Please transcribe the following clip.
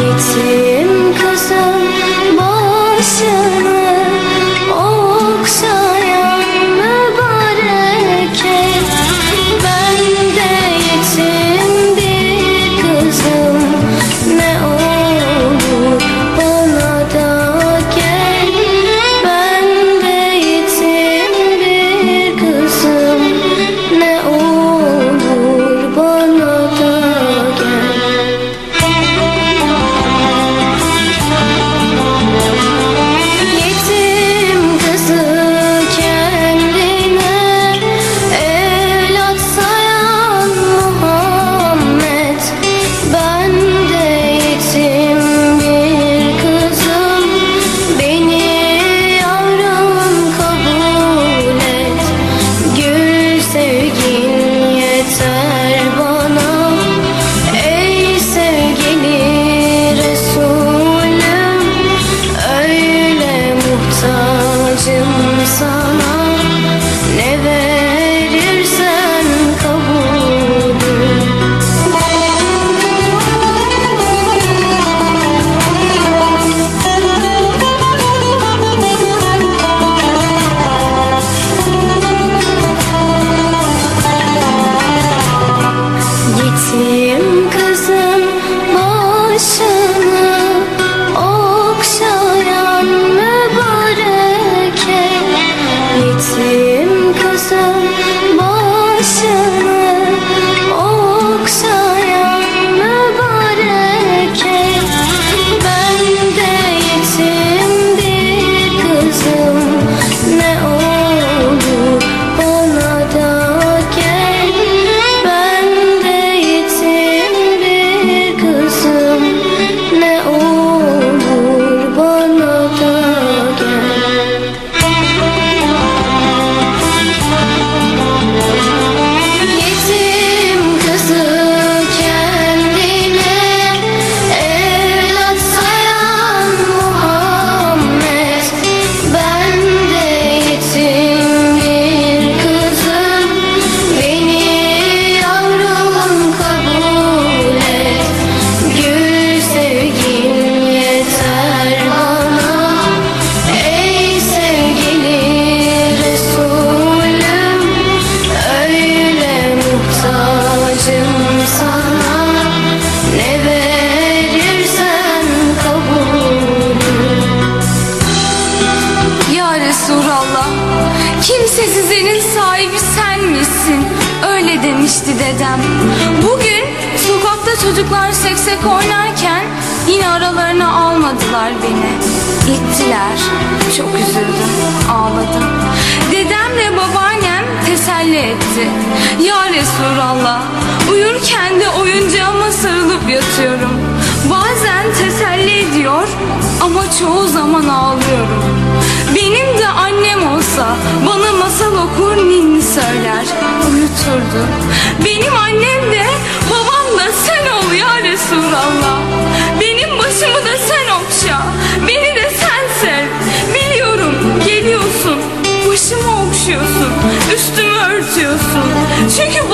Mighty dedem. Bugün sokakta çocuklar seksek oynarken Yine aralarına almadılar beni. İttiler. Çok üzüldüm ağladım. Dedemle babaannem teselli etti. Ya Resulallah Uyurken de oyuncağıma sarılıp yatıyorum. Bazen teselli ediyor Ama çoğu zaman ağlıyorum. Benim de annem olsa Bana masal okur ninni söyler. Uyuturdu Üstümü örtüyorsun. Çünkü